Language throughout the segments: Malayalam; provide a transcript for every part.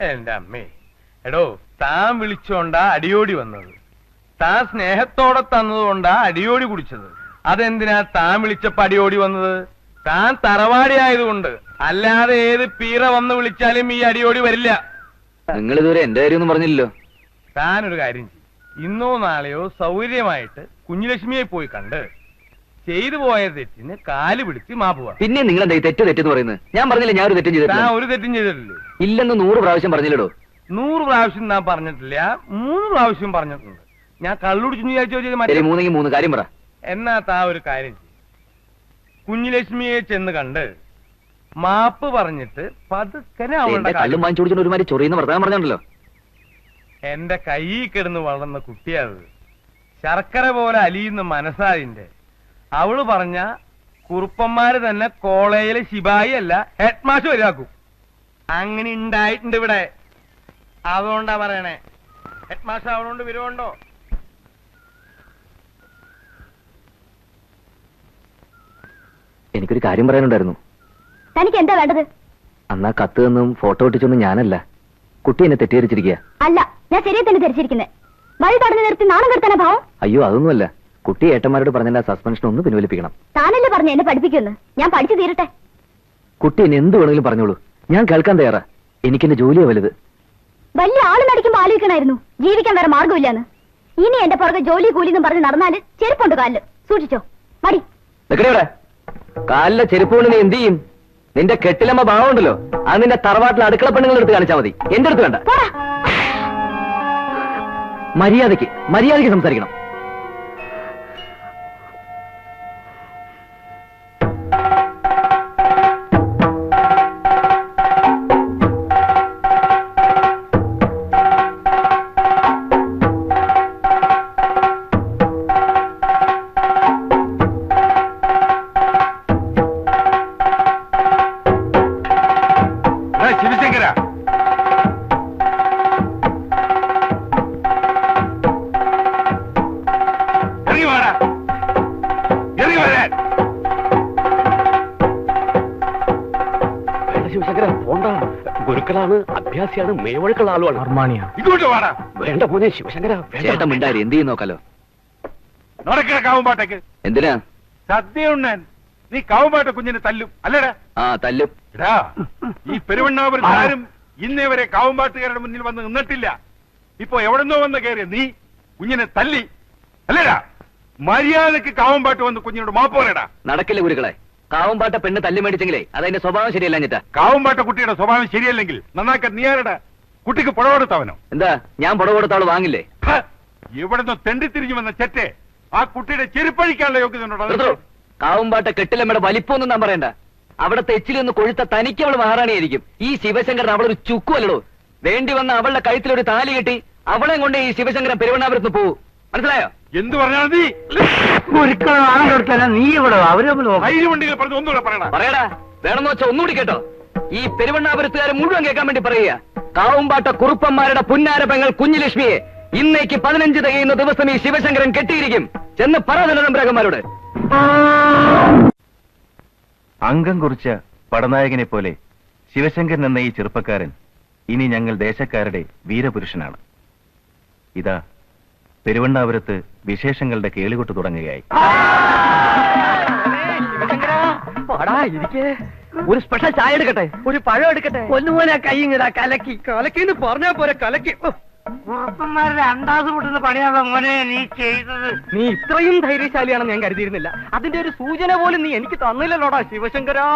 എന്റെ അമ്മേ. എടോ താൻ വിളിച്ചോണ്ടാ അടിയോടി വന്നത്. താൻ സ്നേഹത്തോടെ തന്നതുകൊണ്ടാ അടിയോടി കുടിച്ചത്. അതെന്തിനാ താൻ വിളിച്ചപ്പോ അടിയോടി വന്നത്? താൻ തറവാടി ആയതുകൊണ്ട് അല്ലാതെ ഏത് പീറ വന്ന് വിളിച്ചാലും ഈ അടിയോടി വരില്ല. നിങ്ങൾ ഇതുവരെ എന്റെ കാര്യമൊന്നും പറഞ്ഞില്ലല്ലോ. താനൊരു കാര്യം ചെയ്യും. ഇന്നോ നാളെയോ സൗകര്യമായിട്ട് കുഞ്ഞുലക്ഷ്മിയെ പോയി കണ്ട് ചെയ്തു പോയ തെറ്റിന് കാൽ പിടിച്ച് മാപ്പുക പിന്നെ നിങ്ങൾ എന്താ തെറ്റ് തെറ്റെന്ന് പറയുന്നത്? ഞാൻ പറഞ്ഞില്ല ഞാൻ ഒരു തെറ്റും താൻ ചെയ്തിട്ടില്ല ഒരു തെറ്റും ചെയ്തിട്ടില്ലേ. ഇല്ലെന്ന് നൂറ് പ്രാവശ്യം പറഞ്ഞില്ലടോ. നൂറ് പ്രാവശ്യം താൻ പറഞ്ഞിട്ടില്ല. മൂന്ന് പ്രാവശ്യം പറഞ്ഞിട്ടുണ്ട്. ഞാൻ കള്ളുടിച്ചു വിചാരിച്ചോ ചെയ്ത് ശരി മറ്റേ മൂന്നെങ്കിൽ മൂന്ന്. കാര്യം പറ. എന്നാ താ ഒരു കാര്യം ചെയ്യും. കുഞ്ഞുലക്ഷ്മിയെ ചെന്ന് കണ്ട് മാപ്പ് പറഞ്ഞിട്ട് പതുക്കനെ അവളുടെ കള്ളും കാര്യം വാങ്ങിച്ചു കൊടുക്കുന്ന ഒരുമാതിരി ചൊറിയുന്ന വർത്തമാനം പറഞ്ഞുണ്ടല്ലോ. എന്റെ കൈ കിടന്ന് വളർന്ന കുട്ടിയത് ശർക്കര പോലെ അലിയുന്ന മനസ്സാതിന്റെ അവൾ പറഞ്ഞ കുറുപ്പന്മാര് തന്നെ കോളേജിലെ ശിപായി അല്ല ഹെഡ് മാഷ് വരാക്കും അങ്ങനെ ഉണ്ടായിട്ടുണ്ട് ഇവിടെ. അതുകൊണ്ടാ പറയണേ. ഹെഡ് മാഷ് അവളോണ്ട് വിരോണ്ടോ എനിക്കൊരു കാര്യം പറയാനുണ്ടായിരുന്നു. തനിക്ക് എന്താ വേണ്ടത്? അന്നാ കത്ത് തന്നും ഫോട്ടോ ഒട്ടിച്ചൊന്നും ഞാനല്ല. കുട്ടി എന്നെ തെറ്റിദ്ധരിച്ചിരിക്കുക അല്ല ഞാൻ ശരിയെ തന്നെ ധരിച്ചിരിക്കുന്നത് വഴി തടഞ്ഞു നിർത്തി നാണം കെടുത്താനാ ഭാവം? അയ്യോ അതൊന്നുമല്ല. കുട്ടി ഏട്ടന്മാരോട് പറഞ്ഞ സസ്പെൻഷൻ ഒന്ന് പിൻവലിപ്പിക്കണം. താനല്ലേ പറഞ്ഞു എന്നെ പഠിപ്പിക്കുന്നു ഞാൻ പഠിച്ചു തീരട്ടെ. കുട്ടി എന്നെ എന്ത് വേണമെങ്കിലും പറഞ്ഞോളൂ. ഞാൻ കേൾക്കാൻ തയ്യാറാ. എനിക്കെന്റെ ജോലിയാ വലുത്. വലിയ ആൾ നടിക്കുമ്പോ ആലോചിക്കണായിരുന്നു. ജീവിക്കാൻ വേറെ മാർഗമില്ലാന്ന് ഇനി എന്റെ പുറകെ ജോലി കൂലി എന്നും പറഞ്ഞ് നടന്നാൽ ചെരുപ്പുണ്ട് കാലിൽ. സൂക്ഷിച്ചോ. മടി. കാലിലെ ചെരുപ്പ് കൊണ്ട് നീ എന്ത് ചെയ്യും? നിന്റെ കെട്ടിലമ്മ ഭാവമുണ്ടല്ലോ. അത് നിന്റെ തറവാട്ടിലെ അടുക്കള പെണ്ണുങ്ങൾ എടുത്ത് കാണിച്ചാൽ മതി. എന്റെ അടുത്ത് വേണ്ട. മര്യാദയ്ക്ക് മര്യാദയ്ക്ക് മര്യാദയ്ക്ക് സംസാരിക്കണം. ശിവശങ്കര പോണ്ട. ഗുരുക്കളാണ് അഭ്യാസിയാണ് മേവഴക്കുള്ള ആളുമാണ് അർമാണിയാ. ഇങ്ങോട്ട് വാടാ. വേണ്ട പോനെ ശിവശങ്കര വേണ്ട. ചേട്ടൻ മിണ്ടാരി എന്ത് ചെയ്യും നോക്കാലോ? നടക്കണ കാവുമ്പാട്ടേക്ക് എന്തിനാ? സദ്യ ഉണ്ണാൻ നീ കാവുമ്പാട്ട കുഞ്ഞിനെ തല്ലും. അല്ലടാ? ആ തല്ലും. എടാ ഈ പെരുവണ്ണാപുരത്ത് ആരും ഇന്നേ വരെ കാവുമ്പാട്ടുകാരുടെ മുന്നിൽ വന്ന് നിന്നിട്ടില്ല. ഇപ്പൊ എവിടെന്നോ വന്ന് കയറിയ നീ കുഞ്ഞിനെ തല്ലി. അല്ലേടാ? മര്യാദയ്ക്ക് കാവുമ്പാട്ട് വന്ന് കുഞ്ഞിനോട് മാപ്പ് പറയടാ. നടക്കില്ല ഗുരുക്കളെ. കാവുംപാട്ട പെണ്ണ് തല്ലി മേടിച്ചെങ്കിലേ അതതിന്റെ സ്വഭാവം ശരിയല്ല ഞെട്ടാ കാവുംപാട്ട കുട്ടിയുടെ സ്വഭാവം ശരിയല്ലെങ്കിൽ നന്നാക്കാൻ നീ ആരടാ? കുട്ടിക്ക് പുഴ കൊടുത്തവനോ? എന്താ? ഞാൻ പുഴ കൊടുത്ത അവൾ വാങ്ങില്ലേ? ഹ! തെണ്ടി തെണ്ടിത്തിരിഞ്ഞു വന്ന ചെറ്റെ ആ കുട്ടിയുടെ ചെരുപ്പഴിക്കാനുള്ള യോഗ്യത. കാവുംപാട്ട കെട്ടിലമ്മയുടെ വലിപ്പമൊന്നും ഞാൻ പറയണ്ട. അവിടത്തെ എച്ചിൽ നിന്ന് കൊഴുത്ത തനിക്ക് അവൾ മഹാറാണിയായിരിക്കും. ഈ ശിവശങ്കരൻ അവളൊരു ചുക്കുവല്ലോ വേണ്ടി വന്ന അവളുടെ കഴുത്തിലൊരു താലി കെട്ടി അവളെ കൊണ്ട് ഈ ശിവശങ്കരൻ പെരുവണ്ണാപുരത്ത് പോവൂ. മനസ്സിലായോ? എന്ത് പറഞ്ഞാൽ നീ നീ ഇവിടെ അവരെ ധൈര്യം ഉണ്ടെങ്കിൽ പറഞ്ഞു ഒന്നുകൂടെ പറയടാ. പറയടാ വേണമെന്ന് വെച്ചാൽ ഒന്നുകൂടി കേട്ടോ. ഈ പെരുവണ്ണാപുരത്തുകാരെ മുഴുവൻ കേൾക്കാൻ വേണ്ടി പറയുക. കാവുംപാട്ട കുറുപ്പന്മാരുടെ പുന്നാരപങ്ങൾ കുഞ്ഞുലക്ഷ്മിയെ ഇന്നേക്ക് പതിനഞ്ച് തികയുന്ന ദിവസം ഈ ശിവശങ്കരൻ കെട്ടിയിരിക്കും. ചെന്ന് പറ തമ്പരകന്മാരോട് അംഗം കുറിച്ച പടനായകനെ പോലെ ശിവശങ്കരൻ എന്ന ഈ ചെറുപ്പക്കാരൻ ഇനി ഞങ്ങൾ ദേശക്കാരുടെ വീരപുരുഷനാണ്. ഇതാ പെരുവണ്ണാപുരത്ത് വിശേഷങ്ങളുടെ കേളികൊട്ട് തുടങ്ങുകയായി. ഒരു സ്പെഷ്യൽ ചായ എടുക്കട്ടെ? ഒരു പഴം എടുക്കട്ടെ? ഒന്നുപോലെ കൈ ഇങ്ങടാ കലക്കി. കലക്കിന്ന് പറഞ്ഞാ പോലെ കലക്കി. അണ്ടാസ് പൊട്ടുന്ന പണിയാണോ മോനെ നീ ചെയ്തത്. നീ ഇത്രയും ധൈര്യശാലിയാണെന്ന് ഞാൻ കരുതിയിരുന്നില്ല. അതിന്റെ ഒരു സൂചന പോലും നീ എനിക്ക് തന്നില്ലല്ലോടാ ശിവശങ്കരാ.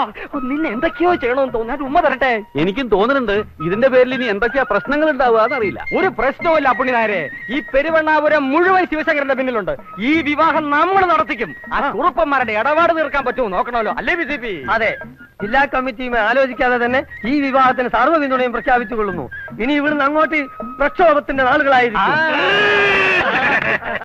നിന്നെ എന്തൊക്കെയോ ചെയ്യണമെന്ന് തോന്നാൻ ഉമ്മ തരട്ടെ? എനിക്കും തോന്നുന്നുണ്ട്. ഇതിന്റെ പേരിൽ ഇനി എന്തൊക്കെയാ പ്രശ്നങ്ങൾ ഉണ്ടാവുക എന്നറിയില്ല. ഒരു പ്രശ്നവുമില്ല അപ്പുണ്ണിനാരെ ഈ പെരുവണ്ണാപുരം മുഴുവൻ ശിവശങ്കരന്റെ പിന്നിലുണ്ട്. ഈ വിവാഹം നമ്മൾ നടത്തിക്കും. ആ കുറുപ്പന്മാരുടെ ഇടപാട് തീർക്കാൻ പറ്റുമോ നോക്കണമല്ലോ. അല്ലേ ബി അതെ. ജില്ലാ കമ്മിറ്റിയും ആലോചിക്കാതെ തന്നെ ഈ വിവാഹത്തിന് സർവ പിന്തുണയും പ്രഖ്യാപിച്ചു കൊള്ളുന്നു ഇനി ഇവിടുന്ന് അങ്ങോട്ട് പ്രക്ഷോഭത്തിന്റെ നാളുകളായിരിക്കും.